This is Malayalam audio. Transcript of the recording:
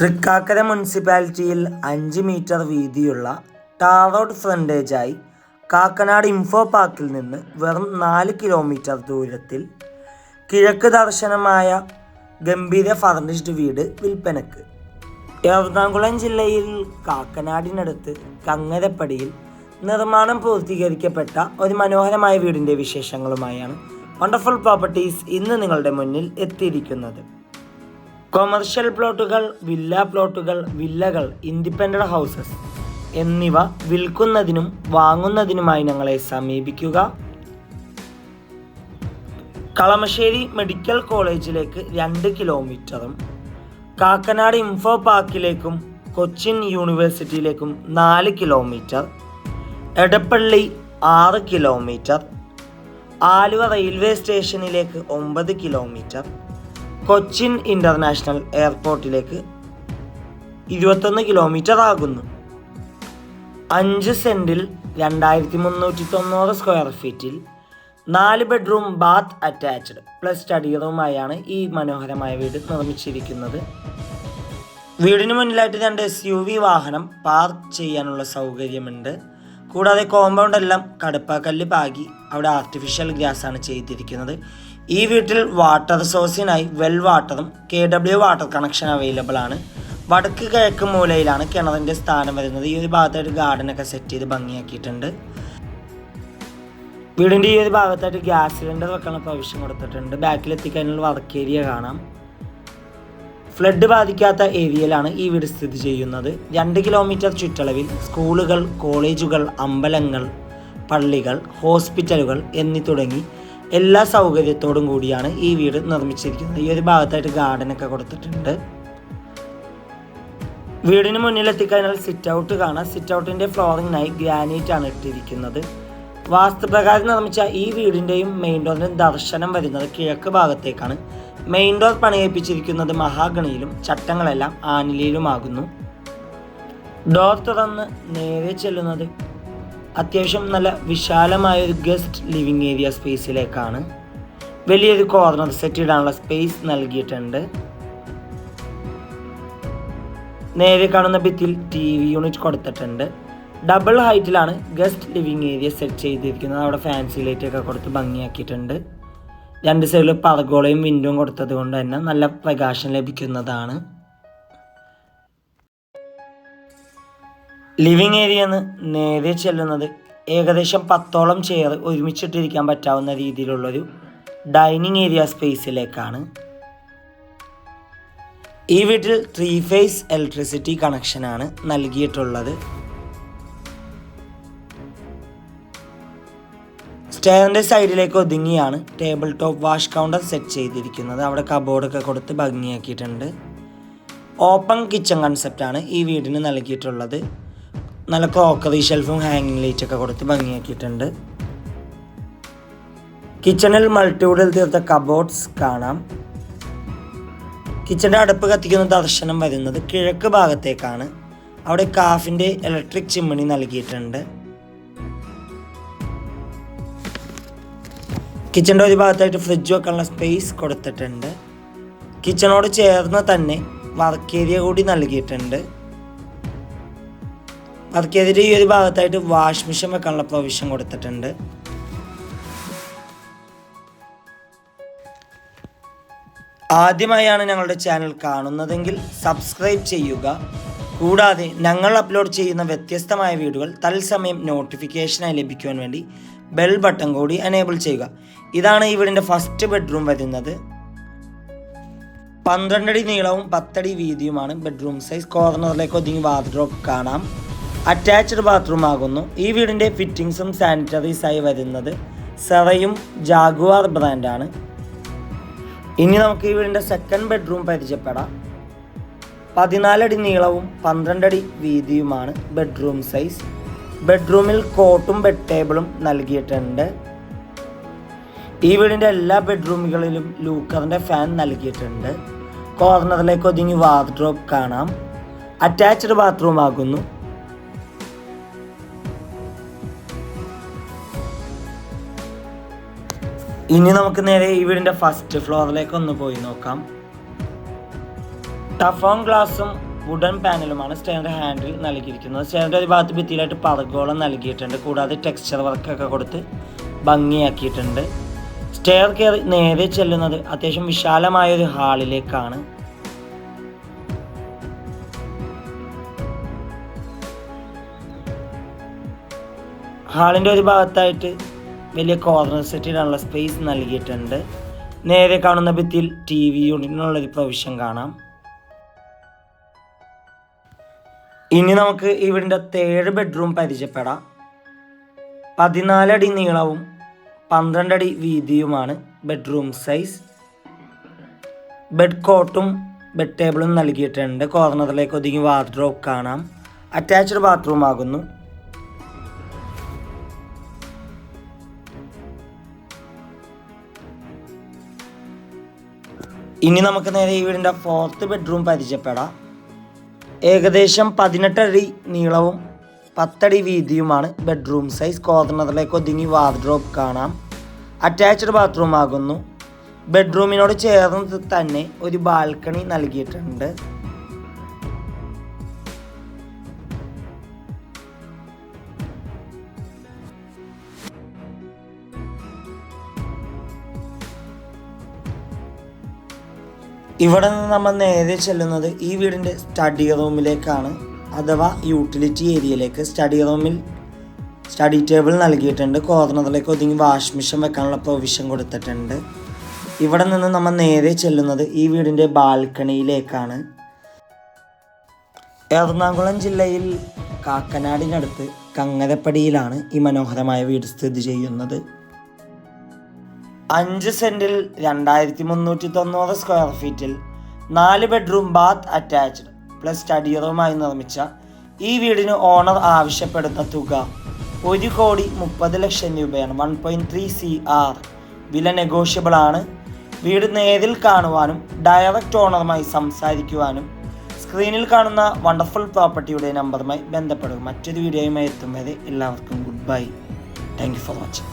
തൃക്കാക്കര മുനിസിപ്പാലിറ്റിയിൽ അഞ്ച് മീറ്റർ വീതിയുള്ള ടാർ റോഡ് ഫ്രണ്ടേജായി കാക്കനാട് ഇൻഫോ പാർക്കിൽ നിന്ന് വെറും നാല് കിലോമീറ്റർ ദൂരത്തിൽ കിഴക്ക് ദർശനമായ ഗംഭീര ഫർണിഷ്ഡ് വീട് വിൽപ്പനക്ക്. എറണാകുളം ജില്ലയിൽ കാക്കനാടിനടുത്ത് കങ്ങരപ്പടിയിൽ നിർമ്മാണം പൂർത്തീകരിക്കപ്പെട്ട ഒരു മനോഹരമായ വീടിന്റെ വിശേഷങ്ങളുമായാണ് വണ്ടർഫുൾ പ്രോപ്പർട്ടീസ് ഇന്ന് നിങ്ങളുടെ മുന്നിൽ എത്തിയിരിക്കുന്നത്. കൊമേർഷ്യൽ പ്ലോട്ടുകൾ വില്ല പ്ലോട്ടുകൾ വില്ലകൾ ഇൻഡിപെൻഡന്റ് ഹൗസസ് എന്നിവ വിൽക്കുന്നതിനും വാങ്ങുന്നതിനുമായി ഞങ്ങളെ സമീപിക്കുക. കളമശ്ശേരി മെഡിക്കൽ കോളേജിലേക്ക് രണ്ട് കിലോമീറ്ററും കാക്കനാട് ഇൻഫോ പാർക്കിലേക്കും കൊച്ചിൻ യൂണിവേഴ്സിറ്റിയിലേക്കും നാല് കിലോമീറ്റർ എടപ്പള്ളി ആറ് കിലോമീറ്റർ ആലുവ റെയിൽവേ സ്റ്റേഷനിലേക്ക് ഒമ്പത് കിലോമീറ്റർ കൊച്ചിൻ ഇന്റർനാഷണൽ എയർപോർട്ടിലേക്ക് ഇരുപത്തൊന്ന് കിലോമീറ്റർ ആകുന്നു. അഞ്ച് സെന്റിൽ രണ്ടായിരത്തി മുന്നൂറ്റി തൊണ്ണൂറ് സ്ക്വയർ ഫീറ്റിൽ നാല് bedroom bath attached plus study റൂമായാണ് ഈ മനോഹരമായ വീട് നിർമ്മിച്ചിരിക്കുന്നത്. വീടിന് മുന്നിലായിട്ട് രണ്ട് എസ് യു വി വാഹനം പാർക്ക് ചെയ്യാനുള്ള സൗകര്യമുണ്ട്. കൂടാതെ കോമ്പൗണ്ട് എല്ലാം കടുപ്പാക്കല്ല് പാകി അവിടെ ആർട്ടിഫിഷ്യൽ ഗ്യാസ് ആണ് ചെയ്തിരിക്കുന്നത്. ഈ വീട്ടിൽ വാട്ടർ സോഴ്സിനായി വെൽ വാട്ടറും K W water connection available ആണ്. വടക്ക് കിഴക്ക് മൂലയിലാണ് കിണറിന്റെ സ്ഥാനം വരുന്നത്. ഈ ഒരു ഭാഗത്തായിട്ട് ഗാർഡനൊക്കെ സെറ്റ് ചെയ്ത് ഭംഗിയാക്കിയിട്ടുണ്ട്. വീടിന്റെ ഈ ഒരു ഭാഗത്തായിട്ട് ഗ്യാസ് സിലിണ്ടർ വെക്കാനുള്ള പ്രൊവിഷൻ കൊടുത്തിട്ടുണ്ട്. ബാക്കിൽ എത്തിക്കഴിഞ്ഞാൽ വർക്ക് ഏരിയ കാണാം. ഫ്ലഡ് ബാധിക്കാത്ത ഏരിയയിലാണ് ഈ വീട് സ്ഥിതി ചെയ്യുന്നത്. രണ്ട് കിലോമീറ്റർ ചുറ്റളവിൽ സ്കൂളുകൾ കോളേജുകൾ അമ്പലങ്ങൾ പള്ളികൾ ഹോസ്പിറ്റലുകൾ എന്നീ തുടങ്ങി എല്ലാ സൗകര്യത്തോടും കൂടിയാണ് ഈ വീട് നിർമ്മിച്ചിരിക്കുന്നത്. ഈ ഒരു ഭാഗത്തായിട്ട് ഗാർഡനൊക്കെ കൊടുത്തിട്ടുണ്ട്. വീടിന് മുന്നിൽ എത്തിക്കഴിഞ്ഞാൽ സിറ്റ് ഔട്ട് കാണാം. സിറ്റ് ഔട്ടിന്റെ ഫ്ലോറിങ്ങിനായി ഗ്രാനൈറ്റ് ആണ് ഇട്ടിരിക്കുന്നത്. വാസ്തുപ്രകാരം നിർമ്മിച്ച ഈ വീടിന്റെയും മെയിൻ ഡോറിന്റെയും ദർശനം വരുന്നത് കിഴക്ക് ഭാഗത്തേക്കാണ്. മെയിൻ ഡോർ പണിയിപ്പിച്ചിരിക്കുന്നത് മഹാഗണിയിലും ചട്ടങ്ങളെല്ലാം ആനിലയിലുമാകുന്നു. ഡോർ തുറന്ന് നേരെ ചെല്ലുന്നത് അത്യാവശ്യം നല്ല വിശാലമായ ഒരു ഗസ്റ്റ് ലിവിങ് ഏരിയ സ്പേസിലേക്കാണ്. വലിയൊരു കോർണർ സെറ്റ് ഇടാനുള്ള സ്പേസ് നൽകിയിട്ടുണ്ട്. നേരെ കാണുന്ന ഭിത്തിയിൽ ടി വി യൂണിറ്റ് കൊടുത്തിട്ടുണ്ട്. ഡബിൾ ഹൈറ്റിലാണ് ഗസ്റ്റ് ലിവിങ് ഏരിയ സെറ്റ് ചെയ്തിരിക്കുന്നത്. അവിടെ ഫാൻസി ലൈറ്റ് ഒക്കെ കൊടുത്ത് ഭംഗിയാക്കിയിട്ടുണ്ട്. രണ്ട് സൈഡിൽ പർഗോളയും വിൻഡോയും കൊടുത്തത് കൊണ്ട് തന്നെ നല്ല പ്രകാശം ലഭിക്കുന്നതാണ്. ലിവിങ് ഏരിയ എന്ന് നേരെ ചെല്ലുന്നത് ഏകദേശം പത്തോളം ചെയർ ഒരുമിച്ചിട്ടിരിക്കാൻ പറ്റാവുന്ന രീതിയിലുള്ളൊരു ഡൈനിങ് ഏരിയ സ്പേസിലേക്കാണ്. ഈ വീട്ടിൽ ത്രീ ഫേസ് ഇലക്ട്രിസിറ്റി കണക്ഷനാണ് നൽകിയിട്ടുള്ളത്. സ്റ്റെയറിന്റെ സൈഡിലേക്ക് ഒതുങ്ങിയാണ് table top wash counter set ചെയ്തിരിക്കുന്നത്. അവിടെ കബോർഡൊക്കെ കൊടുത്ത് ഭംഗിയാക്കിയിട്ടുണ്ട്. ഓപ്പൺ കിച്ചൺ കൺസെപ്റ്റാണ് ഈ വീടിന് നൽകിയിട്ടുള്ളത്. നല്ല ക്രോക്കറി ഷെൽഫും ഹാങ്ങിങ് ലൈറ്റ് ഒക്കെ കൊടുത്ത് ഭംഗിയാക്കിയിട്ടുണ്ട്. കിച്ചണിൽ മൾട്ടിവുഡിൽ തീർത്ത കബോർഡ്സ് കാണാം. കിച്ചന്റെ അടുപ്പ് കത്തിക്കുന്ന ദർശനം വരുന്നത് കിഴക്ക് ഭാഗത്തേക്കാണ്. അവിടെ കാഫിന്റെ ഇലക്ട്രിക് ചിമ്മിണി നൽകിയിട്ടുണ്ട്. കിച്ചന്റെ ഒരു ഭാഗത്തായിട്ട് ഫ്രിഡ്ജ് വെക്കാനുള്ള സ്പേസ് കൊടുത്തിട്ടുണ്ട്. കിച്ചണോട് ചേർന്ന് തന്നെ വർക്ക് ഏരിയ കൂടി നൽകിയിട്ടുണ്ട്. ഏരിയയുടെ ഈ ഒരു ഭാഗത്തായിട്ട് വാഷ് മെഷീൻ വെക്കാനുള്ള പ്രൊവിഷൻ കൊടുത്തിട്ടുണ്ട്. ആദ്യമായാണ് ഞങ്ങളുടെ ചാനൽ കാണുന്നതെങ്കിൽ സബ്സ്ക്രൈബ് ചെയ്യുക. കൂടാതെ ഞങ്ങൾ അപ്ലോഡ് ചെയ്യുന്ന വ്യത്യസ്തമായ വീഡിയോകൾ തത്സമയം നോട്ടിഫിക്കേഷനായി ലഭിക്കുവാൻ വേണ്ടി ബെൽ ബട്ടൺ കൂടി എനേബിൾ ചെയ്യുക. ഇതാണ് ഈ വീടിന്റെ ഫസ്റ്റ് ബെഡ്റൂം വരുന്നത്. പന്ത്രണ്ടടി നീളവും പത്തടി വീതിയുമാണ് ബെഡ്റൂം സൈസ് കോർണറിലേക്ക് ഒതുങ്ങി വാർഡ്രോബ് കാണാം. അറ്റാച്ച്ഡ് ബാത്റൂം ആകുന്നു. ഈ വീടിന്റെ ഫിറ്റിങ്സും സാനിറ്ററീസായി വരുന്നത് സെറയും ജാഗുവാർ ബ്രാൻഡാണ്. ഇനി നമുക്ക് ഈ വീടിന്റെ സെക്കൻഡ് ബെഡ്റൂം പരിചയപ്പെടാം. പതിനാലടി നീളവും പന്ത്രണ്ടടി വീതിയുമാണ് ബെഡ്റൂം സൈസ് ബെഡ്റൂമിൽ കോട്ടും ബെഡ് ടേബിളും നൽകിയിട്ടുണ്ട്. ഈ വീടിന്റെ എല്ലാ ബെഡ്റൂമുകളിലും ലൂക്കറിന്റെ ഫാൻ നൽകിയിട്ടുണ്ട്. കോർണറിലേക്ക് ഒതുങ്ങി വാർഡ്രോബ് കാണാം. അറ്റാച്ച്ഡ് ബാത്റൂം ആകുന്നു. ഇനി നമുക്ക് നേരെ ഈ വീടിന്റെ ഫസ്റ്റ് ഫ്ലോറിലേക്ക് ഒന്ന് പോയി നോക്കാം. ടഫോൺ ഗ്ലാസും വുഡൻ പാനലുമാണ് സ്റ്റെയറിന്റെ ഹാൻഡിൽ നൽകിയിരിക്കുന്നത്. സ്റ്റെയറിന്റെ ഒരു ഭാഗത്ത് ഭിത്തിയിലായിട്ട് പറകോളം നൽകിയിട്ടുണ്ട്. കൂടാതെ ടെക്സ്ചർ വർക്കൊക്കെ കൊടുത്ത് ഭംഗിയാക്കിയിട്ടുണ്ട്. സ്റ്റെയർ കയറി നേരെ ചെല്ലുന്നത് അത്യാവശ്യം വിശാലമായ ഒരു ഹാളിലേക്കാണ് ഹാളിന്റെ ഒരു ഭാഗത്തായിട്ട് വലിയ കോർണർ സെറ്റിനുള്ള സ്പേസ് നൽകിയിട്ടുണ്ട്. നേരെ കാണുന്ന ഭിത്തിയിൽ ടി വി യൂണിറ്റിനുള്ളൊരു പ്രൊവിഷൻ കാണാം. ഇനി നമുക്ക് ഇവിടെ തേഴ് ബെഡ്റൂം പരിചയപ്പെടാം. പതിനാലടി നീളവും പന്ത്രണ്ടടി വീതിയുമാണ് ബെഡ്റൂം സൈസ് ബെഡ് കോട്ടും ബെഡ് ടേബിളും നൽകിയിട്ടുണ്ട്. കോർണറിലേക്ക് ഒതുങ്ങി വാർഡ്രോബ് കാണാം. അറ്റാച്ച്ഡ് ബാത്റൂം ആകുന്നു. ഇനി നമുക്ക് നേരെ ഈ വീടിന്റെ ഫോർത്ത് ബെഡ്റൂം പരിചയപ്പെടാം. ഏകദേശം പതിനെട്ടടി നീളവും പത്തടി വീതിയുമാണ് ബെഡ്റൂം സൈസ് കോർണറിലേക്ക് ഒതുങ്ങി വാർഡ്രോബ് കാണാം. അറ്റാച്ച്ഡ് ബാത്റൂം ആകുന്നു. ബെഡ്റൂമിനോട് ചേർന്ന് തന്നെ ഒരു ബാൽക്കണി നൽകിയിട്ടുണ്ട്. ഇവിടെ നിന്ന് നമ്മൾ നേരെ ചെല്ലുന്നത് ഈ വീടിന്റെ സ്റ്റഡി റൂമിലേക്കാണ് അഥവാ യൂട്ടിലിറ്റി ഏരിയയിലേക്ക് സ്റ്റഡി റൂമിൽ സ്റ്റഡി ടേബിൾ നൽകിയിട്ടുണ്ട്. കോർണറിലേക്ക് ഒതുങ്ങി വാഷ് മെഷീൻ വെക്കാനുള്ള പ്രൊവിഷൻ കൊടുത്തിട്ടുണ്ട്. ഇവിടെ നിന്ന് നമ്മൾ നേരെ ചെല്ലുന്നത് ഈ വീടിന്റെ ബാൽക്കണിയിലേക്കാണ് എറണാകുളം ജില്ലയിൽ കാക്കനാടിനടുത്ത് കങ്ങരപ്പടിയിലാണ് ഈ മനോഹരമായ വീട് സ്ഥിതി ചെയ്യുന്നത്. അഞ്ച് സെന്റിൽ രണ്ടായിരത്തി മുന്നൂറ്റി തൊണ്ണൂറ് സ്ക്വയർ ഫീറ്റിൽ നാല് bedroom bath attached plus study റൂമായി നിർമ്മിച്ച ഈ വീടിന് ഓണർ ആവശ്യപ്പെടുന്ന തുക ഒരു കോടി മുപ്പത് ലക്ഷം രൂപയാണ്. One point three C R വില നെഗോഷ്യബിൾ ആണ്. വീട് നേരിൽ കാണുവാനും ഡയറക്റ്റ് ഓണറുമായി സംസാരിക്കുവാനും സ്ക്രീനിൽ കാണുന്ന വണ്ടർഫുൾ പ്രോപ്പർട്ടിയുടെ നമ്പറുമായി ബന്ധപ്പെടുക. മറ്റൊരു വീഡിയോയുമായി എത്തും വരെ എല്ലാവർക്കും good bye thank for watching